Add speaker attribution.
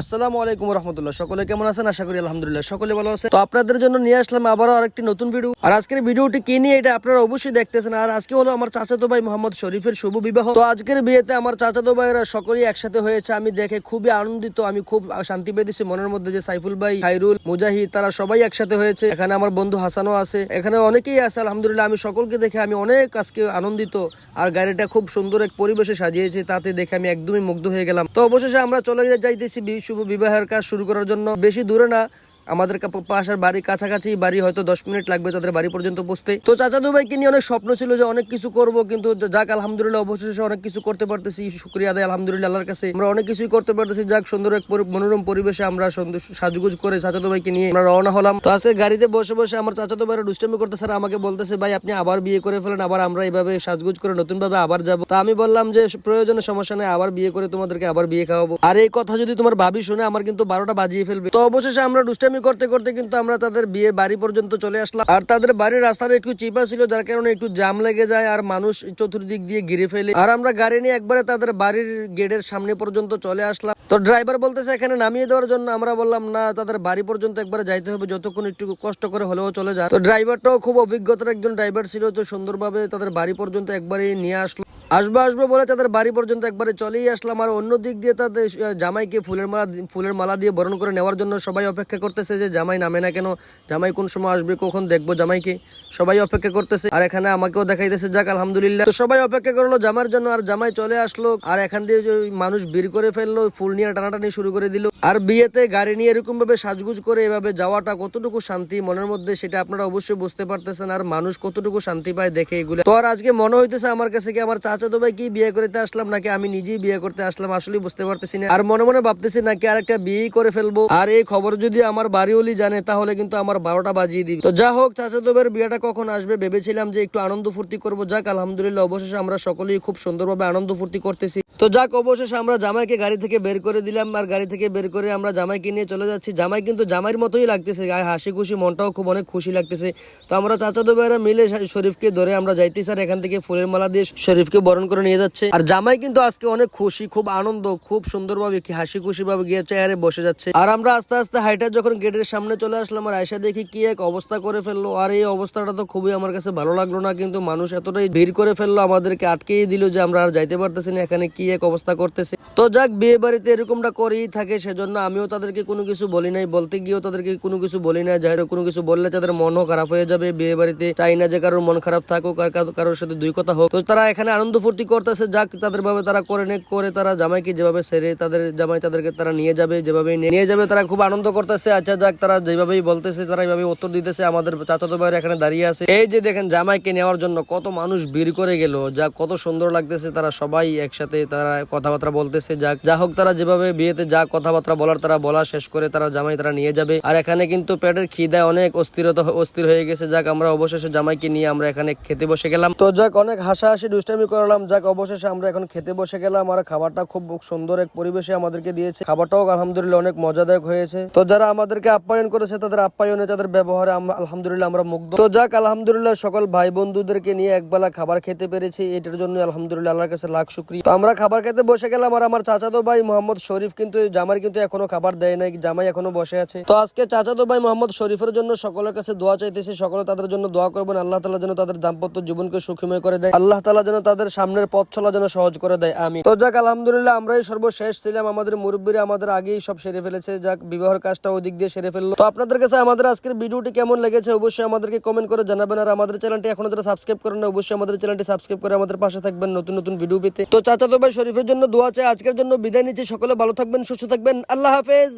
Speaker 1: আসসালামু আলাইকুম রহমতুল্লাহ। সকলে কেমন আছেন? আশা করি আলহামদুলিল্লাহ সকলে ভালো আছে তো আপনাদের জন্য নিয়ে আসলাম আবারও আরেকটি নতুন ভিডিও আর আজকের ভিডিওটি কি নিয়ে এটা আপনারা অবশ্যই দেখতেছেন। আর আজকে হলো আমার চাচাতো ভাই মোহাম্মদ শরীফের শুভ বিবাহ। তো আজকের বিয়েতে আমার চাচাতো ভাইয়েরা সকলেই একসাথে হয়েছে। আমি দেখে খুবই আনন্দিত, আমি খুব শান্তি পেয়েছি মনের মধ্যে যে সাইফুল ভাই খাইরুল মুজাহিদ, তারা সবাই একসাথে হয়েছে। এখানে আমার বন্ধু হাসানও আছে, এখানে অনেকেই আছে, আলহামদুলিল্লাহ। আমি সকলকে দেখে আমি অনেক আজকে আনন্দিত। আর গাড়িটা খুব সুন্দর এক পরিবেশে সাজিয়েছে, তাতে দেখে আমি একদমই মুগ্ধ হয়ে গেলাম। তো অবশেষে আমরা চলে যাইতেছি শুভ বিবাহের কাজ শুরু করার জন্য বেশি দূরে না। আমাদের পাশের বাড়ি কাছাকাছি বাড়ি হয়তো দশ মিনিট লাগবে তাদের বাড়ি পর্যন্ত পৌঁছতে। তো চাচাদু ভাইকে নিয়ে অনেক স্বপ্ন ছিল যে অনেক কিছু করব, কিন্তু যাক, আলহামদুলিল্লাহ, অবশেষে অনেক কিছু করতে পারতেছি। শুক্রিয়া আদায়, আলহামদুলিল্লাহ, আল্লাহর কাছে। আমরা অনেক কিছুই করতে পারতেছি। যাক, সুন্দর এক মনোরম পরিবেশে আমরা সাজগুজ করে চাচাদু ভাইকে নিয়ে আমরা রওনা হলাম। তো আজকে গাড়িতে বসে বসে আমার চাচাতো ভাইরা দুষ্টামি করতে স্যার আমাকে বলতেছে, ভাই, আপনি আবার বিয়ে করে ফেলেন, আবার আমরা এইভাবে সাজগুজ করে নতুন ভাবে আবার যাব। তা আমি বললাম যে, প্রয়োজনে সমস্যা নেই, আবার বিয়ে করে তোমাদেরকে আবার বিয়ে খাওয়াবো। আর এই কথা যদি তোমার ভাবি শুনে আমার কিন্তু বারোটা বাজিয়ে ফেলবে। তো অবশেষে আমরা দুষ্টামি করতে করতে কিন্তু আমরা তাদের বিয়ে বাড়ি পর্যন্ত চলে আসলাম। আর তাদের বাড়ির রাস্তাটা একটু চিপা ছিল, যার কারণে একটু জাম লেগে যায় আর মানুষ চতুর্দিক দিয়ে ঘিরে ফেলে। আর আমরা গাড়ি নিয়ে একবারে তাদের বাড়ির গেটের সামনে পর্যন্ত চলে আসলাম। তো ড্রাইভার বলতেছে, এখানে নামিয়ে দেওয়ার জন্য আমরা বললাম, না, তাদের বাড়ি পর্যন্ত একবারে যাইতে হবে, যতক্ষণ একটু কষ্ট করে হলেও চলে যায় তো ড্রাইভারটাও খুব অভিজ্ঞতার একজন ড্রাইভার ছিল, তো সুন্দরভাবে তাদের বাড়ি পর্যন্ত একবারে নিয়ে আসলো। আসব আসব বলে তাদের বাড়ি পর্যন্ত একবারে চলেই আসলাম। আর অন্য দিক দিয়ে তাদের জামাইকে ফুলের মালা ফুলের মালা দিয়ে বরণ করে নেওয়ার জন্য সবাই অপেক্ষা করতেছে যে জামাই নামে না কেন, জামাই কোন সময় আসবে, কখন দেখব জামাইকে। সবাই অপেক্ষা করতেছে, আর এখানে আমাকেও দেখাইতেছে, যাক, আলহামদুলিল্লাহ। তো সবাই অপেক্ষা করল জামার জন্য, আর জামাই চলে আসলো, আর এখান দিয়ে মানুষ বের করে ফেলল, ফুল নিয়ে টানাটানি শুরু করে দিল। আর বিয়েতে গাড়ি নিয়ে এরকম ভাবে সাজগুজ করে এভাবে যাওয়াটা কতটুকু শান্তি মনের মধ্যে, সেটা আপনারা অবশ্যই বুঝতে পারতেছেন, আর মানুষ কতটুকু শান্তি পায় দেখে এগুলো। তো আর আজকে মনে হইতেছে আমার কাছে কি আমার চাচাতো ভাই কি বিয়ে করতে আসলাম নাকি? আমি নিজেই বিয়ে করতে আসলাম আসলে বুঝতে পারতেছি না। আর মনে মনে ভাবতেছি নাকি আর একটা বিয়েই করে ফেলব। আর এই খবর যদি আমার বাড়িওলি জানে, তাহলে কিন্তু আমার বারোটা বাজিয়ে দিবে। তো যা হোক চাচাতো ভাইয়ের বিয়েটা কখন আসবে ভেবেছিলাম যে একটু আনন্দ ফুর্তি করব। যাক, আলহামদুলিল্লাহ, অবশেষে আমরা সকলেই খুব সুন্দরভাবে আনন্দ ফুর্তি করতেছি। তো যাক, অবশেষে আমরা জামাইকে গাড়ি থেকে বের করে দিলাম। আর গাড়ি থেকে বের করে আমরা জামাইকে নিয়ে চলে যাচ্ছি। জামাই কিন্তু জামাইয়ের মতোই লাগতেছে, গায়ে হাসি খুশি মনটাও খুব অনেক খুশি লাগতেছে। তো আমরা চাচাতো ভাইরা মিলে শরীফকে ধরে আমরা যাইতেছি। আর এখান থেকে ফুলের মালা দিয়ে শরীফকে বরণ করে নিয়ে যাচ্ছে। আর জামাই কিন্তু আজকে অনেক খুশি, খুব আনন্দ, খুব সুন্দরভাবে কি হাসি খুশি ভাবে গিয়ে চেয়ারে বসে যাচ্ছে। আর আমরা আস্তে আস্তে হাইটা যখন গেটের সামনে চলে আসলাম আর আয়সা দেখি কি এক অবস্থা করে ফেলল। আর এই অবস্থাটা তো খুবই আমার কাছে ভালো লাগল না, কিন্তু মানুষ এতটাই ভিড় করে ফেলল, আমাদেরকে আটকেই দিল যে আমরা আর যাইতে পারতেছি না, এখানে কি এক অবস্থা করতেছে। তো যাক, বিয়ে বাড়িতে এরকমটা করেই থাকে, সেজন্য আমিও তাদেরকে কোনো কিছু বলি নাই, বলতে গিয়েও তাদেরকে কোনো কিছু বলি না যাই কোনো কিছু বললে তাদের মনও খারাপ হয়ে যাবে, বিয়ে বাড়িতে চাই না যে কারোর মন খারাপ থাকুক আর কারোর সাথে দুই কথা হোক। তো তারা এখানে আনন্দ ফুর্তি করতেছে, যাক তাদের ভাবে তারা করে নে করে তারা জামাইকে যেভাবে সেরে তাদের জামাই তাদেরকে তারা নিয়ে যাবে যেভাবে নিয়ে যাবে তারা খুব আনন্দ করতেছে। আচ্ছা যাক, তারা যেভাবেই বলতেছে, তারা এইভাবে উত্তর দিতেছে। আমাদের চাচাতো ভাইয়ের এখানে দাঁড়িয়ে আছে। এই যে দেখেন জামাইকে নেওয়ার জন্য কত মানুষ ভিড় করে গেল। যা কত সুন্দর লাগতেছে, তারা সবাই একসাথে তারা কথাবার্তা বলতেছে। যাক, যা হোক তারা যেভাবে বিয়েতে যা কথাবার্তা বলার তারা বলা শেষ করে তারা জামাই তারা নিয়ে যাবে। আর এখানে কিন্তু পেটের খিদায় অনেক অস্থিরতা অস্থির হয়ে গেছে। যাক, আমরা অবশেষে জামাইকে নিয়ে আমরা এখানে খেতে বসে গেলাম। তো যাক, অনেক হাসাহাসি, দুষ্টামি করলাম, যাক অবশেষে আমরা এখন খেতে বসে গেলাম আর খাবারটা খুব সুন্দর এক পরিবেশে আমাদেরকে দিয়েছে। খাবারটাও আলহামদুলিল্লাহ অনেক মজাদায়ক হয়েছে। তো যারা আমাদেরকে আপ্যায়ন করেছে, তাদের আপ্যায়নে, তাদের ব্যবহারে আমরা আলহামদুলিল্লাহ আমরা মুগ্ধ। তো যাক, আলহামদুলিল্লাহ সকল ভাই বন্ধুদেরকে নিয়ে একবেলা খাবার খেতে পেরেছি। এটার জন্য আলহামদুলিল্লাহ আল্লাহর কাছে লাখ শুক্রিয়া। তো আমরা খাবার খেতে বসে গেলাম আর আমার চাচাতো ভাই মোহাম্মদ শরীফ কিন্তু জামার কিন্তু এখনও খাবার দেয় নাই, জামাই এখনও বসে আছে। তো আজকে চাচাতো ভাই মোহাম্মদ শরীফের জন্য সকলের কাছে দোয়া চাইতেছি, সকলে তাদের জন্য দোয়া করবেন। আল্লাহ তালা যেন তাদের দাম্পত্য জীবনকে সুখময় করে দেয়। আল্লাহ তালা যেন তাদের সামনের পথ চলা যেন সহজ করে দেয় আমি তো যাক, আলহামদুলিল্লাহ, আমরাই সর্বশেষ ছিলাম। আমাদের মুরব্বীরা আমাদের আগেই সব সেরে ফেলেছে। যাক, বিবাহের কাজটা ওই দিক দিয়ে সেরে ফেলল। তো আপনাদের কাছে আমাদের আজকের ভিডিওটি কেমন লেগেছে অবশ্যই আমাদেরকে কমেন্ট করে জানাবেন। আর আমাদের চ্যানেলটি এখনও যারা সাবস্ক্রাইব করেন না অবশ্যই আমাদের চ্যানেলটি সাবস্ক্রাইব করে আমাদের পাশে থাকবেন নতুন নতুন ভিডিও পেতে। তো চাচাতো ভাই শরীফের জন্য দোয়া চাই। আজকের জন্য বিদায় নিচ্ছি। সকলে ভালো থাকবেন, সুস্থ থাকবেন। আল্লাহ হাফেজ।